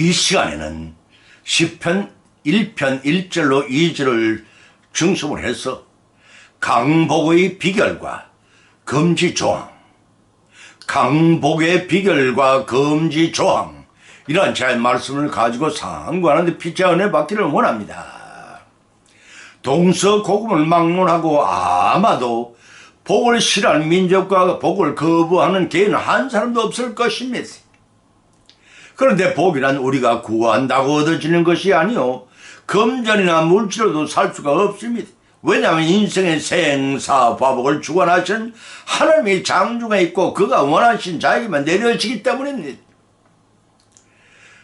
이 시간에는 10편 1편 1절로 2절을 중심으로 해서 강복의 비결과 금지 조항, 강복의 비결과 금지 조항 이러한 제 말씀을 가지고 상관하는데 피자 은혜 받기를 원합니다. 동서고금을 막론하고 아마도 복을 싫어하는 민족과 복을 거부하는 개인은 한 사람도 없을 것입니다. 그런데 복이란 우리가 구한다고 얻어지는 것이 아니요 금전이나 물질로도 살 수가 없습니다. 왜냐하면 인생의 생사 화복을 주관하신 하나님이 장중에 있고 그가 원하신 자에게만 내려지기 때문입니다.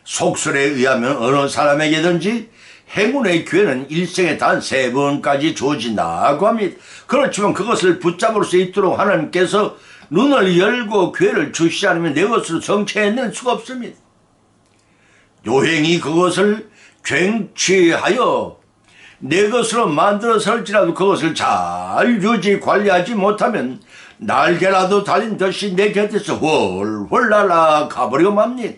속설에 의하면 어느 사람에게든지 행운의 기회는 일생에 단 세 번까지 주어진다고 합니다. 그렇지만 그것을 붙잡을 수 있도록 하나님께서 눈을 열고 기회를 주시지 않으면 내 것으로 정체해낼 수가 없습니다. 요행이 그것을 쟁취하여 내 것으로 만들어설지라도 그것을 잘 유지 관리하지 못하면 날개라도 달린 듯이 내 곁에서 훨훨 날아 가버리고 맙니다.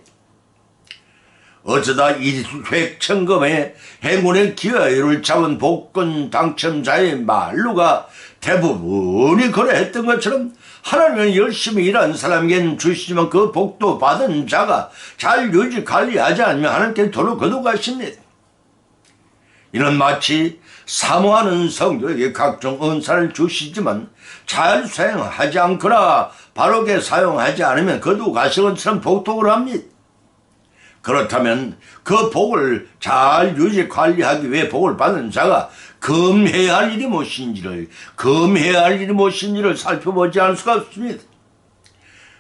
어쩌다 일획천금에 행운의 기회를 잡은 복권 당첨자의 말루가 대부분이 그래 했던 것처럼 하나님은 열심히 일한 사람에게는 주시지만 그 복도 받은 자가 잘 유지 관리하지 않으면 하나님께 도로 거두가십니다. 이는 마치 사모하는 성도에게 각종 은사를 주시지만 잘 사용하지 않거나 바르게 사용하지 않으면 거두가시는 것처럼 복독을 합니다. 그렇다면 그 복을 잘 유지 관리하기 위해 복을 받는 자가 금해야 할 일이 무엇인지를 금해야 할 일이 무엇인지를 살펴보지 않을 수가 없습니다.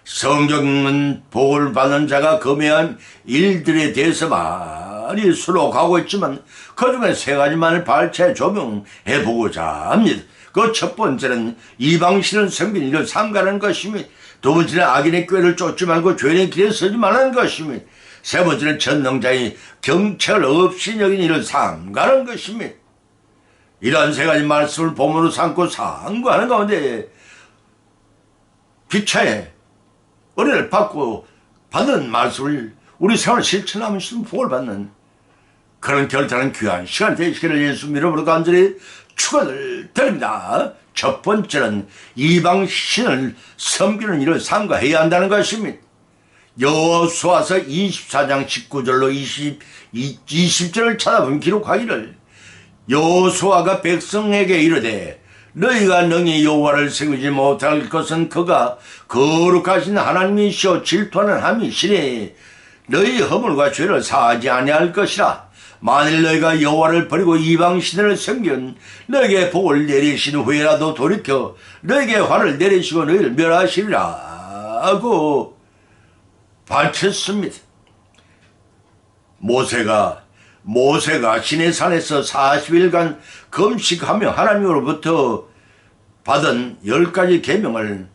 성경은 복을 받는 자가 할 일들에 대해서 많이 수록하고 있지만 그 중에 세 가지만을 발췌 조명해 보고자 합니다. 그 첫 번째는 이방신을 섬긴 일을 삼가는 것이며 두 번째는 악인의 꾀를 쫓지 말고 죄의 길에 서지 말라는 것이며 세 번째는 전능자의 경찰 없이 여긴 일을 삼가는 것입니다. 이러한 세 가지 말씀을 보문으로 삼고 상고하는 가운데 기차에 은혜를 받고 받은 말씀을 우리 생활 실천하면 복을 받는 그런 결단은 귀한 시간 되시기를 예수 이름으로 간절히 축원을 드립니다. 첫 번째는 이방 신을 섬기는 일을 삼가해야 한다는 것입니다. 여호수아서 24장 19절로 20, 20절을 찾아보면 기록하기를 여호수아가 백성에게 이르되 너희가 능히 여호와를 세우지 못할 것은 그가 거룩하신 하나님이시오. 질투하는 함이시니 너희 허물과 죄를 사하지 아니할 것이라. 만일 너희가 여호와를 버리고 이방 신을 섬긴 너에게 복을 내리신 후에라도 돌이켜 너에게 화를 내리시고 너희를 멸하시리라. 하고 밝혔습니다. 모세가 모세가 시내산에서 40일간 금식하며 하나님으로부터 받은 열 가지 계명을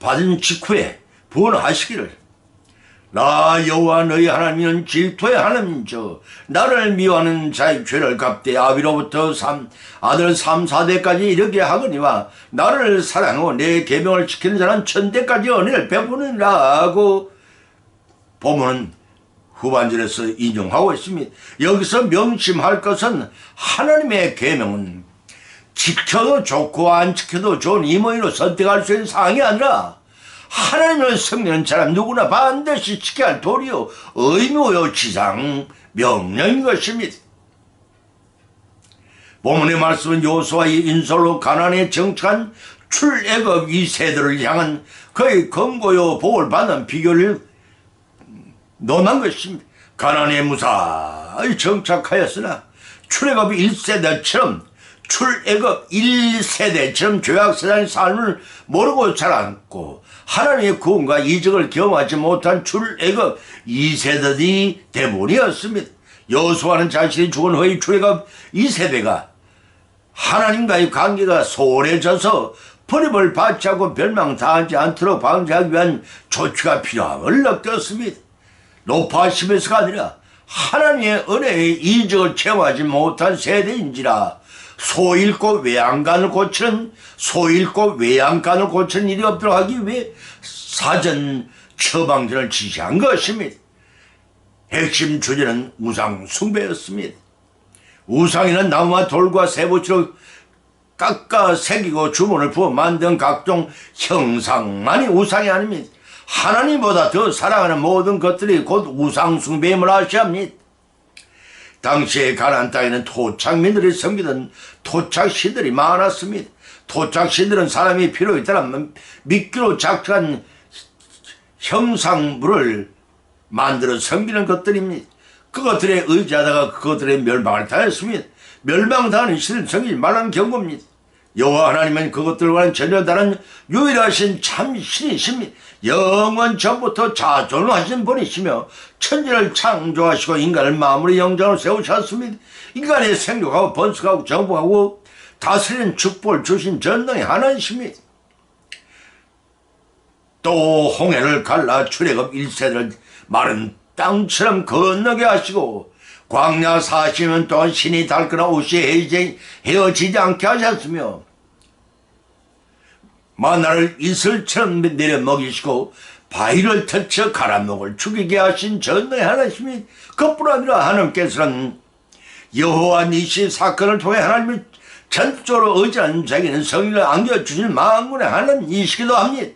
받은 직후에 분하시기를 나 여호와 너희 하나님은 질투의 하나님이죠. 나를 미워하는 자의 죄를 갚되 아비로부터 삼, 아들 삼, 사대까지 이르게 하거니와 나를 사랑하고 내 계명을 지키는 자는 천대까지 은혜를 베푸느라 하고 보면 후반절에서 인용하고 있습니다. 여기서 명심할 것은 하나님의 계명은 지켜도 좋고 안 지켜도 좋은 임의로 선택할 수 있는 사항이 아니라 하나님을 섬기는 사람 누구나 반드시 지켜야 할 도리요 의무요 지상 명령인 것입니다. 본문의 말씀은 요수와의 인솔로 가난에 정착한 출애굽 2세들을 향한 그의 권고요 복을 받는 비결을 논한 것입니다. 가난에 무사히 정착하였으나 출애굽 1세대처럼 출애굽 1세대처럼 죄악세상의 삶을 모르고 자랐고 하나님의 구원과 이적을 경험하지 못한 출애굽 2세대들이 대부분이었습니다. 여수와는 자신이 죽은 후에 출애굽 2세대가 하나님과의 관계가 소홀해져서 버림을 받지 않고 멸망당하지 않도록 방지하기 위한 조치가 필요함을 느꼈습니다. 높아심에서가 아니라 하나님의 은혜의 이적을 체험하지 못한 세대인지라 소잃고 외양간을 고치는 소잃고 외양간을 고치는 일이 없도록 하기 위해 사전 처방전을 지시한 것입니다. 핵심 주제는 우상 숭배였습니다. 우상이는 나무와 돌과 쇠붙이로 깎아 새기고 주문을 부어 만든 각종 형상만이 우상이 아닙니다. 하나님보다 더 사랑하는 모든 것들이 곧 우상 숭배임을 아셔야 합니다. 당시에 가나안 땅에는 토착민들이 섬기던 토착신들이 많았습니다. 토착신들은 사람이 필요 있다면 미끼로 작작한 형상물을 만들어 섬기는 것들입니다. 그것들에 의지하다가 그것들의 멸망을 당했습니다. 멸망당하는 신을 섬기지 말라는 경고입니다. 여호와 하나님은 그것들과는 전혀 다른 유일하신 참 신이십니다. 영원 전부터 자존을 하신 분이시며 천지를 창조하시고 인간을 마무리 영장으로 세우셨습니다. 인간의 생육하고 번식하고 정복하고 다스리는 축복을 주신 전능의 하나님이십니다. 또 홍해를 갈라 출애굽 1세를 마른 땅처럼 건너게 하시고 광야 40년 동안 신이 닳거나 옷이 헤어지, 헤어지지 않게 하셨으며 만나를 이슬처럼 내려 먹이시고 바위를 터쳐 가라목을 죽이게 하신 전능의 하나님이 그뿐 아니라 하나님께서는 여호와 니시 사건을 통해 하나님이 전적으로 의지하는 자에게는 성인을 안겨주실 만군의 하나님이시기도 합니다.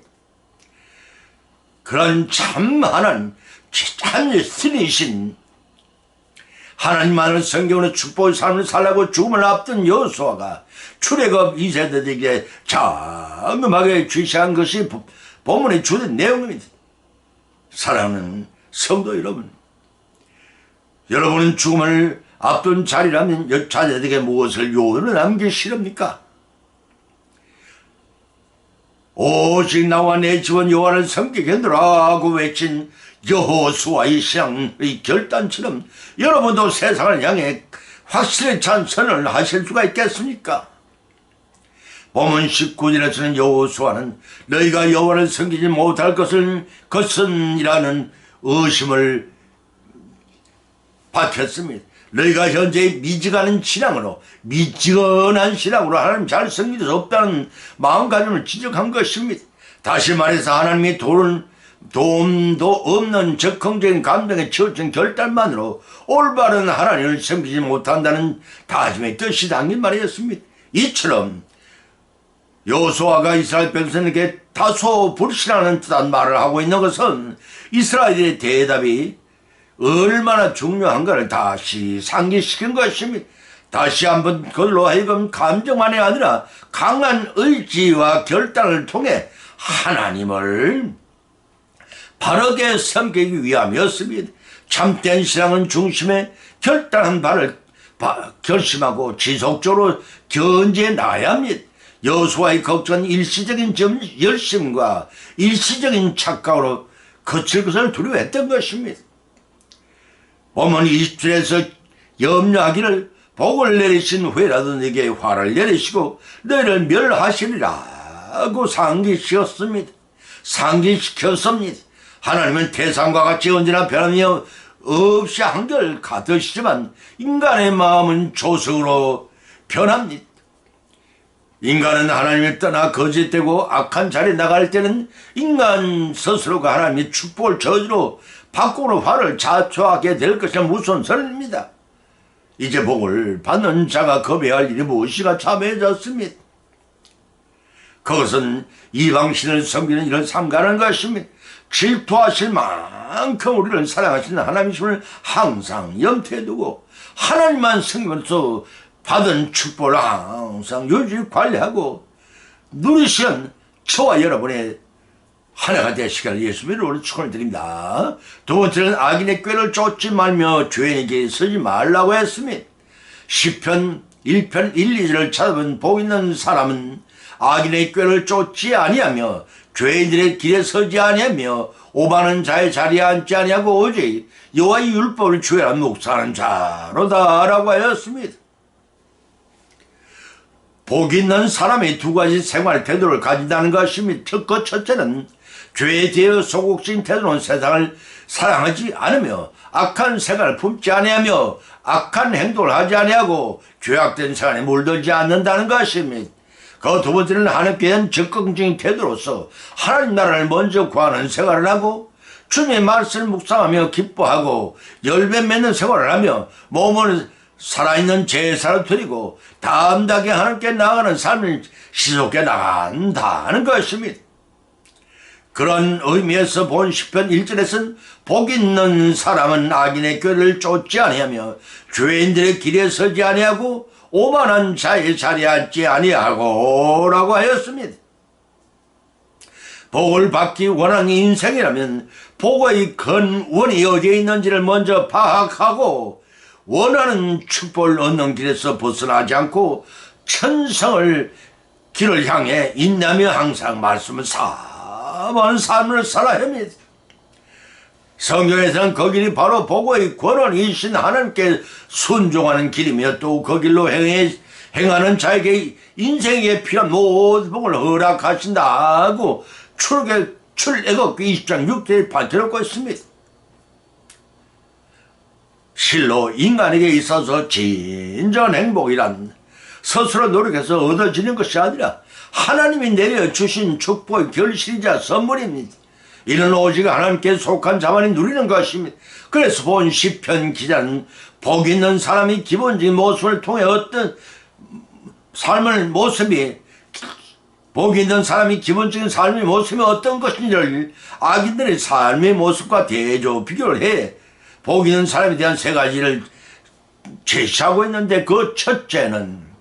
그런 참 하나님, 참 신이신 하나님만을 성경으로 축복의 삶을 살라고 죽음을 앞둔 여호수아가 출애굽 2세대에게 장엄하게 주시한 것이 본문의 주된 내용입니다. 사랑하는 성도 여러분, 여러분은 죽음을 앞둔 자리라면 자녀에게 무엇을 요원을 남기시렵니까? 오직 나와 내 집은 여호와를 섬기겠노라고 외친 여호수아의 신앙의 결단처럼 여러분도 세상을 향해 확실히 찬 선을 하실 수가 있겠습니까? 본문 19절에서는 여호수아는 너희가 여호와를 섬기지 못할 것을 것은이라는 의심을 밝혔습니다. 너희가 현재 미지근한 신앙으로 미지근한 신앙으로 하나님 잘 섬길 수 없다는 마음가짐을 지적한 것입니다. 다시 말해서 하나님이 도는 도움도 없는 적극적인 감정에 치우친 결단만으로 올바른 하나님을 섬기지 못한다는 다짐의 뜻이 담긴 말이었습니다. 이처럼 여호수아가 이스라엘 백성에게 다소 불신하는 듯한 말을 하고 있는 것은 이스라엘의 대답이 얼마나 중요한가를 다시 상기시킨 것입니다. 다시 한번 그걸로 하여금 감정만이 아니라 강한 의지와 결단을 통해 하나님을 바르게 섬기기 위함이었습니다. 참된 신앙은 중심에 결단한 바를 결심하고 지속적으로 견지해 나야 합니다. 여수와의 걱정은 일시적인 열심과 일시적인 착각으로 거칠 것을 두려워했던 것입니다. 어머니 20절에서 염려하기를 복을 내리신 후에라도 내게 화를 내리시고 너희를 멸하시리라고 상기시켰습니다. 상기시켰습니다. 하나님은 태산과 같이 언제나 변함이 없이 한결 같으시지만 인간의 마음은 조석으로 변합니다. 인간은 하나님을 떠나 거짓되고 악한 자리에 나갈 때는 인간 스스로가 하나님의 축복을 저주로 밖으로 화를 자초하게 될 것이 무선설입니다. 이제 복을 받는 자가 겁해할 일이 무엇이가 참해졌습니다. 그것은 이방신을 섬기는 이런 삼가는 것입니다. 질투하실 만큼 우리를 사랑하시는 하나님이심을 항상 염두에 두고 하나님만 섬기면서 받은 축복을 항상 유지 관리하고 누리시는 저와 여러분의 하나가 되시기를 예수님의 이름으로 축원을 드립니다. 두 번째는 악인의 꾀를 쫓지 말며 죄인에게 서지 말라고 했습니다. 10편 1편 1, 2절을 찾아본 복 있는 사람은 악인의 꾀를 쫓지 아니하며 죄인들의 길에 서지 아니하며 오바는 자의 자리에 앉지 아니하고 오직 여호와의 율법을 주의하는 묵사하는 자로다라고 하였습니다. 복 있는 사람이 두 가지 생활 태도를 가진다는 것입니다. 첫 첫째는 죄에 대해 소극적인 태도는 세상을 사랑하지 않으며 악한 생활을 품지 아니하며 악한 행동을 하지 아니하고 죄악된 생활에 물들지 않는다는 것입니다. 그 두 번째는 하나님께 대한 적극적인 태도로서 하나님 나라를 먼저 구하는 생활을 하고 주님의 말씀을 묵상하며 기뻐하고 열매 맺는 생활을 하며 몸을 살아있는 제사를 드리고 담대하게 하나님께 나아가는 삶을 시속해 나간다는 것입니다. 그런 의미에서 본 10편 1절에서는 복 있는 사람은 악인의 꾀를 쫓지 아니하며 죄인들의 길에 서지 아니하고 오만한 자의 자리에 앉지 아니하고 라고 하였습니다. 복을 받기 원하는 인생이라면 복의 근원이 어디에 있는지를 먼저 파악하고 원하는 축복을 얻는 길에서 벗어나지 않고 천성을 길을 향해 인내하며 항상 말씀을 사 모하는 삶을 살아야 합니다. 성경에서는 그 길이 바로 복의 권원이신 하나님께 순종하는 길이며 또 그 길로 행해, 행하는 자에게 인생에 필요한 모든 복을 허락하신다고 출애굽기 20장 6절에 밝혀놓고 있습니다. 실로 인간에게 있어서 진정한 행복이란 스스로 노력해서 얻어지는 것이 아니라 하나님이 내려주신 축복의 결실이자 선물입니다. 이는 오직 하나님께 속한 자만이 누리는 것입니다. 그래서 본 시편 기자는 복 있는 사람이 기본적인 모습을 통해 어떤 삶을 모습이 복 있는 사람이 기본적인 삶의 모습이 어떤 것인지를 악인들의 삶의 모습과 대조 비교를 해 복 있는 사람에 대한 세 가지를 제시하고 있는데 그 첫째는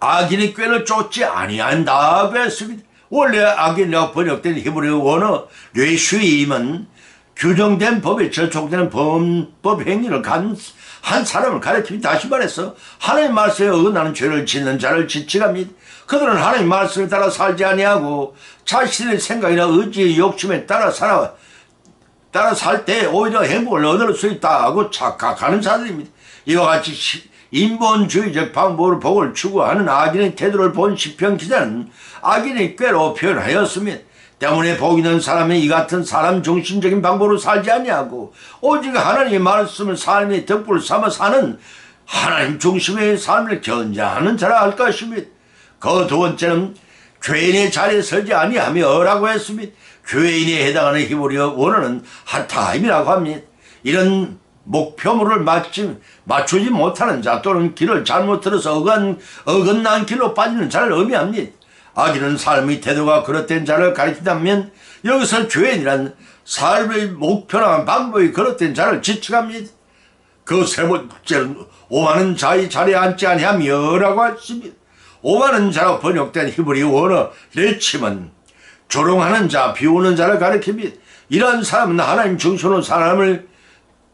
악인의 꾀를 쫓지 아니한다고 했습니다. 원래 악인이라고 번역된 히브리어 원어 뇌슈임은 규정된 법에 저촉되는 범법 행위를 간 한 사람을 가리키며 다시 말해서 하나님 말씀에 어긋나는 죄를 짓는 자를 지칭합니다. 그들은 하나님 말씀에 따라 살지 아니하고 자신의 생각이나 의지, 욕심에 따라 살아 따라 살 때 오히려 행복을 얻을 수 있다고 착각하는 자들입니다. 이와 같이 인본주의적 방법으로 복을 추구하는 악인의 태도를 본 시편 기자는 악인의 꾀로 표현하였습니다. 때문에 복 있는 사람이 이 같은 사람 중심적인 방법으로 살지 아니하고 오직 하나님의 말씀을 삶의 덕분을 삼아 사는 하나님 중심의 삶을 견자하는 자라 할 것입니다. 그 두 번째는 죄인의 자리에 서지 아니하며 라고 했습니다. 죄인에 해당하는 히브리어 원어는 하타임이라고 합니다. 이런 목표물을 맞지, 맞추지 못하는 자 또는 길을 잘못 들어서 어간, 어긋난 길로 빠지는 자를 의미합니다. 악인은 삶의 태도가 그릇된 자를 가리킨다면 여기서 죄인이란 삶의 목표나 방법이 그릇된 자를 지칭합니다. 그 세 번째는 오만한 자의 자리에 앉지 아니하며라고 했습니다. 오만한 자로 번역된 히브리 원어 레침은 조롱하는 자, 비우는 자를 가리킵니다. 이러한 사람은 하나님 중심으로 사람을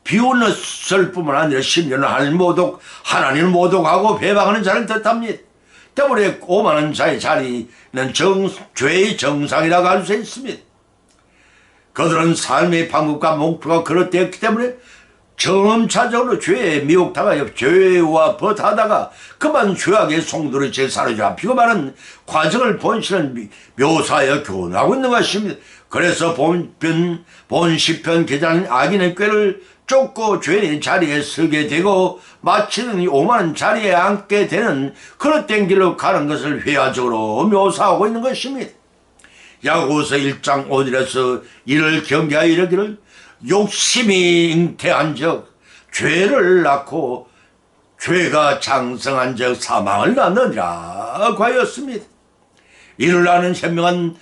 비웃을 뿐만 아니라 심지어는 하나님 모독, 하나님을 모독하고 배방하는 자를 뜻합니다. 때문에 오만한 자의 자리는 정, 죄의 정상이라고 할 수 있습니다. 그들은 삶의 방법과 목표가 그렇되었기 때문에 점차적으로 죄에 미혹당하여 죄와 벗하다가 그만 죄악의 송도를 제 사로잡히고 마는 과정을 본시는 묘사하여 교훈하고 있는 것입니다. 그래서 본편, 본 시편 기자는 악인의 꾀를 쫓고 죄의 자리에 서게 되고 마치는 오만한 자리에 앉게 되는 그릇된 길로 가는 것을 회화적으로 묘사하고 있는 것입니다. 야고서 1장 5절에서 이를 경계하여 이르기를 욕심이 잉태한 적 죄를 낳고 죄가 장성한 적 사망을 낳느니라 하였습니다. 이를 나는 현명한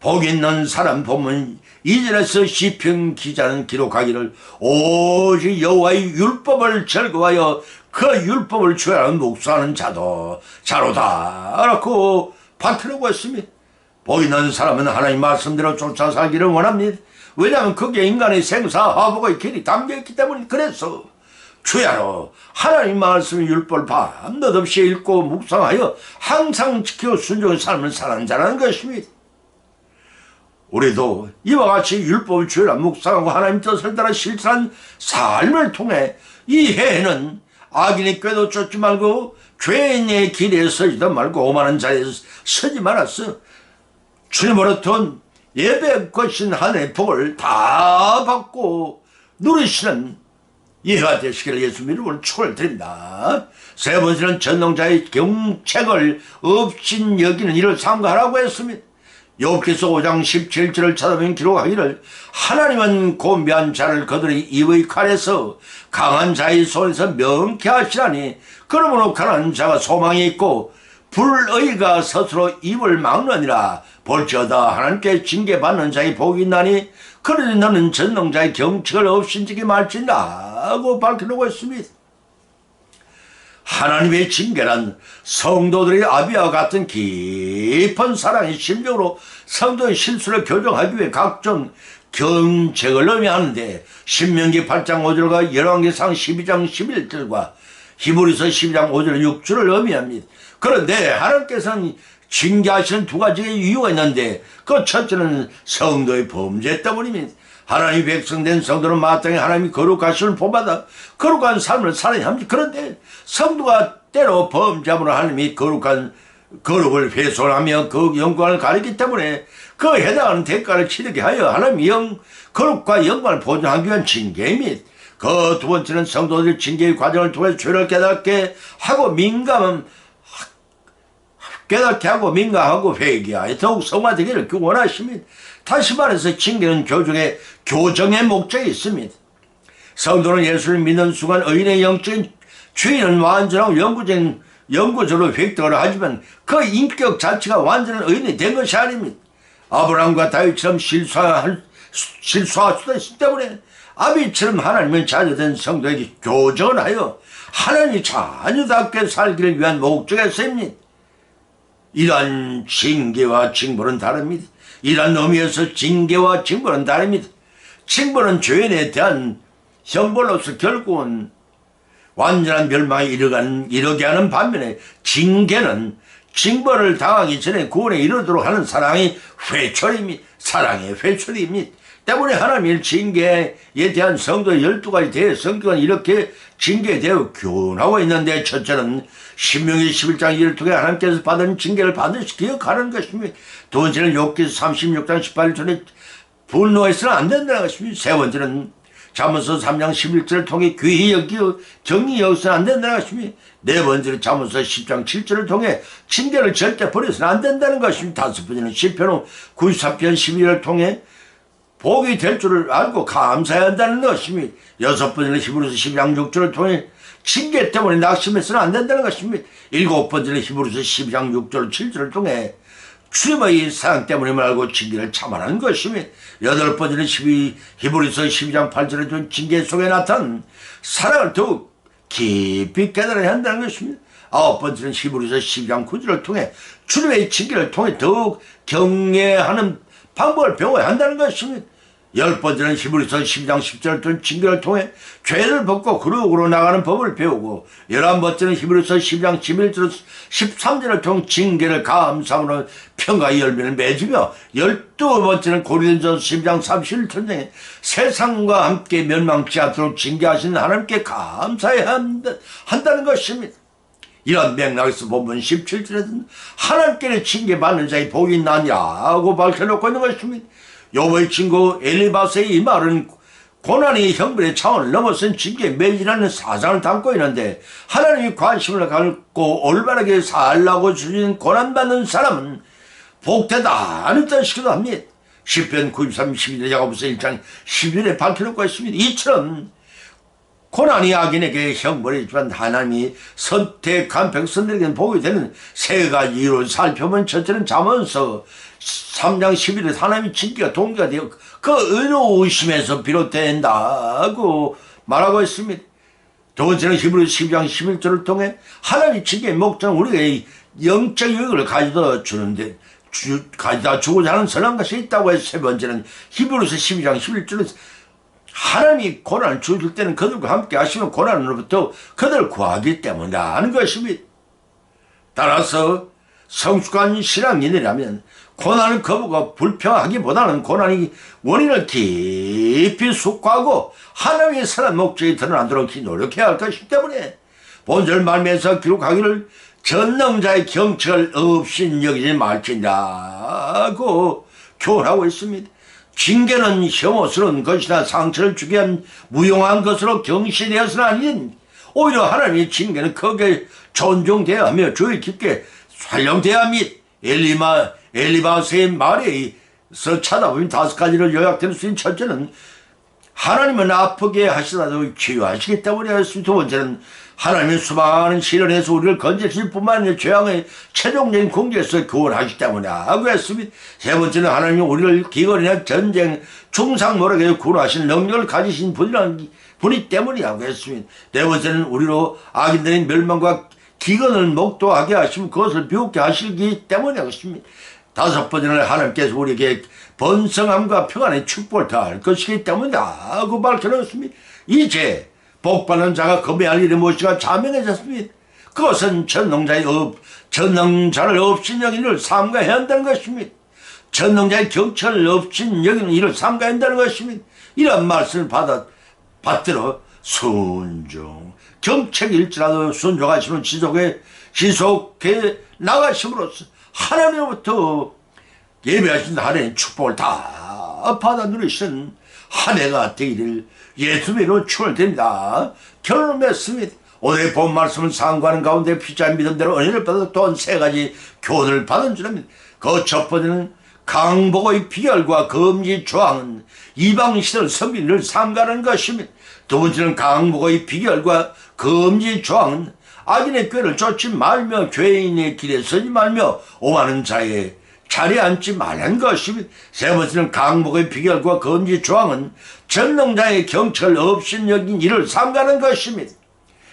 복 있는 사람 보면 이절에서 시편 기자는 기록하기를 오직 여호와의 율법을 즐거워하여 그 율법을 죄하는 목수하는 자도 자로다 라고 밝히려고 했습니다. 보이는 사람은 하나님 말씀대로 쫓아 살기를 원합니다. 왜냐하면 그게 인간의 생사화복의 길이 담겨있기 때문에 그래서 주야로 하나님 말씀 율법을 밤낮 없이 읽고 묵상하여 항상 지켜 순종의 삶을 사는 자라는 것입니다. 우리도 이와 같이 율법을 주라 묵상하고 하나님 뜻을 따라 실천한 삶을 통해 이 해에는 악인의 꾀도 쫓지 말고 죄인의 길에 서지도 말고 오만한 자리에 서지 말았어. 주님으로부터 예배 것인 하늘의 복을 다 받고 누리시는 예가 되시기를 예수 이름으로 축원드립니다. 세 번째는 전능자의 경책을 없인 여기는 이를 삼가하라고 했습니다. 욥기서 5장 17절을 찾아보면 기록하기를 하나님은 곤비한 자를 그들의 입의 칼에서 강한 자의 손에서 명케 하시라니 그러므로 가난한 자가 소망이 있고 불의가 스스로 입을 막느니라 볼지어다 하나님께 징계받는 자의 복이 있나니 그러니 너는 전능자의 경책을 없인지게 말진다고 밝혀놓고 있습니다. 하나님의 징계란 성도들의 아비와 같은 깊은 사랑의 심정으로 성도의 실수를 교정하기 위해 각종 경책을 의미하는데 신명기 8장 5절과 열왕기상 12장 11절과 히브리서 12장 5절 6절을 의미합니다. 그런데 하나님께서는 징계하시는 두 가지의 이유가 있는데 그 첫째는 성도의 범죄 때문입니다. 하나님 백성된 성도는 마땅히 하나님이 거룩하심을 본받아 거룩한 삶을 살아야 합니다. 그런데 성도가 때로 범죄함으로 하나님이 거룩한 거룩을 훼손하며 그 영광을 가리기 때문에 그 해당하는 대가를 치르게 하여 하나님이 영, 거룩과 영광을 보존하기 위한 징계입니다. 그두 번째는 성도들 징계의 과정을 통해 죄를 깨닫게 하고 민감한 깨닫게 하고 민감하고 회개하여 더욱 성화되기를 원하십니다. 다시 말해서 징계는 교정의, 교정의 목적이 있습니다. 성도는 예수를 믿는 순간 의인의 영적인 주인은 완전하고 영구적인 영구적으로 획득을 하지만 그 인격 자체가 완전한 의인이 된 것이 아닙니다. 아브라함과 다윗처럼 실수할, 실수할 수도 있기 때문에 아비처럼 하나님의 자녀된 성도에게 교정을 하여 하나님이 자녀답게 살기를 위한 목적에서입니다. 이러한 징계와 징벌은 다릅니다. 이러한 의미에서 징계와 징벌은 다릅니다. 징벌은 죄인에 대한 형벌로서 결국은 완전한 멸망에 이르간, 이르게 하는 반면에 징계는 징벌을 당하기 전에 구원에 이르도록 하는 사랑의 회초리입니다. 사랑의 회초리입니다. 때문에 하나님의 징계에 대한 성도 12가지 대성격은 이렇게 징계되어 교훈하고 있는데 첫째는 신명기 11장 1을 통해 하나님께서 받은 징계를 반드시 기억하는 것입니다. 두 번째는 욥기서 36장 18절 전에 분노해서는 안 된다는 것입니다. 세 번째는 잠언서 3장 11절을 통해 귀히 여기어 정의 여기서는 안 된다는 것입니다. 네 번째는 잠언서 10장 7절을 통해 징계를 절대 버려서는 안 된다는 것입니다. 다섯 번째는 시편 93편 12절을 통해 복이 될 줄을 알고 감사해야 한다는 것입니다. 여섯 번째는 히브리서 12장 6절을 통해 징계 때문에 낙심해서는 안 된다는 것입니다. 일곱 번째는 히브리서 12장 6절 7절을 통해 주님의 사랑 때문에 말고 징계를 참아라는 것입니다. 여덟 번째는 12, 히브리서 12장 8절에 준 징계 속에 나타난 사랑을 더욱 깊이 깨달아야 한다는 것입니다. 아홉 번째는 히브리서 12장 9절을 통해 주님의 징계를 통해 더욱 경외하는 방법을 배워야 한다는 것입니다. 열 번째는 히브리서 12장 10절 된 징계를 통해 죄를 벗고 그룹으로 나가는 법을 배우고 열한 번째는 히브리서 12장 11절 13절을 통해 징계를 감사함으로 평가의 열매를 맺으며 열두 번째는 고린도전서 12장 31절에 세상과 함께 멸망치 않도록 징계하신 하나님께 감사해야 한다, 한다는 것입니다. 이런 맥락에서 보면 17절에는 하나님께는 징계 받는 자의 복이 있나냐고 밝혀놓고 있는 것입니다. 요의 친구 엘리바스의 이 말은 고난이 형벌의 차원을 넘어선 징계에 매진하는 사상을 담고 있는데 하나님이 관심을 갖고 올바르게 살라고 주신 고난받는 사람은 복되다는 뜻이기도 합니다. 10편 93, 12절 야고보서 1장 11절에 밝혀놓고 있습니다. 이처럼 고난이 악인에게 형벌이지만 하나님이 선택한 백성들에게는 복이 되는 세 가지 이유를 살펴보면 첫째는 잠언서 3장 11일 하나님의 징계가 동기가 되어 그 의로우심에서 비롯된다고 말하고 있습니다. 두 번째는 히브리 12장 11절을 통해 하나님의 징계의 목적은 우리에게 영적 유익을 가져다 주는데 주, 가져다 주고자 하는 선한 것이 있다고 해서 세 번째는 히브리서 12장 11절에서 하나님이 고난을 주실 때는 그들과 함께 하시면 고난으로부터 그들을 구하기 때문이다 하는 것입니다. 따라서 성숙한 신앙인이라면 고난을 거부가 불평하기보다는 고난이 원인을 깊이 숙고하고 하나님의 선한 목적이 드러나도록 노력해야 할 것이기 때문에 본절 말미에서 기록하기를 전능자의 경책을 없인 여기지 말지라고 교훈하고 있습니다. 징계는 혐오스러운 것이나 상처를 주게 한 무용한 것으로 경시되어서는 아닌 오히려 하나님의 징계는 크게 존중되어야 하며 주의 깊게 활용되어야 합니다. 엘리마 엘리바스의 말에서 찾아보면 다섯 가지를 요약될 수 있는 첫째는 하나님은 아프게 하시다도 치유하시기 때문이었습니다. 두 번째는 하나님의 수많은 시련에서 우리를 건지실 뿐만 아니라 죄악의 최종적인 공개에서 구원하시기 때문이라고 했습니다. 세 번째는 하나님이 우리를 기근이나 전쟁, 중상 모락에 구원하신 능력을 가지신 분이라는 분이 때문이라고 했습니다. 네 번째는 우리로 악인들의 멸망과 기근을 목도하게 하시면 그것을 비웃게 하시기 때문이라고 했습니다. 다섯 번째는 하나님께서 우리에게 번성함과 평안의 축복을 다할 것이기 때문이다. 그 밝혀놓습니다. 이제 복받는 자가 금해할 일이 무엇이가 자명해졌습니다. 그것은 전능자의 업, 전능자를 없인 여기를 삼가해야 한다는 것입니다. 전능자의 경천을 없인 여기는 이를 삼가해야 한다는 것입니다. 이런 말씀을 받아, 받들어 순종, 경책일지라도 순종하시는 지속에, 지속해 나가심으로써 하나님으로부터 예배하신 하나님의 축복을 다 받아 누리신 한 해가 되기를 예수님으로 축원됩니다. 결론을 맺습니다. 오늘 본 말씀은 상관하는 가운데 피자 믿음대로 은혜를 받아 또한 세 가지 교훈을 받은 줄입니다. 그 첫 번째는 강복의 비결과 금지 조항은 이방 시절 성민을 삼가는 것입니다. 두 번째는 강복의 비결과 금지 조항은 악인의 꾀를 쫓지 말며 죄인의 길에 서지 말며 오하는 자의 자리에 앉지 말란 것입니다. 세 번째는 강복의 비결과 금지 조항은 전능자의 경철 없인 여긴 이를 삼가는 것입니다.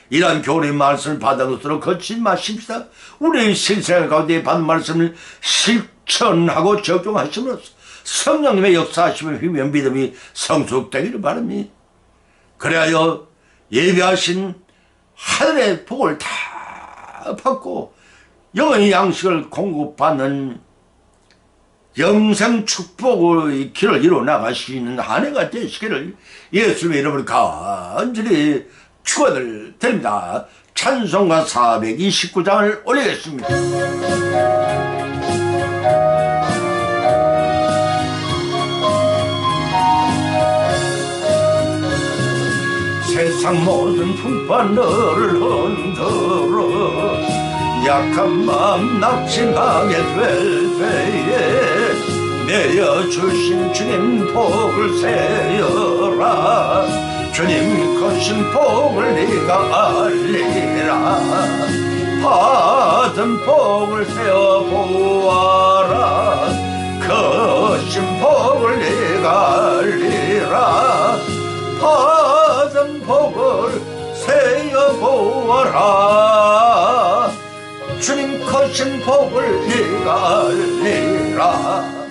이러한 교훈의 말씀을 받은 것으로 거치지 마십시다. 우리의 실생활 가운데 받은 말씀을 실천하고 적용하심으로써 성령님의 역사하심을 힘면 믿음이 성숙되기를 바랍니다. 그래야 예배하신 하늘의 복을 다 받고 영원히 양식을 공급받는 영생 축복의 길을 이루어 나가시는 한 해가 되시기를 예수님의 이름으로 간절히 축원을 드립니다. 찬송가 429장을 올리겠습니다. 세상 모든 풍파 너를 흔들어 약한 마음 낙심하게 될 때에 내어주신 주님 복을 세어라. 주님 거신 복을 네가 알리라. 받은 복을 세어 보아라. 거신 복을 네가 알리라. 받은 복을 세어 보아라 주님 거신 복을 네가 알리라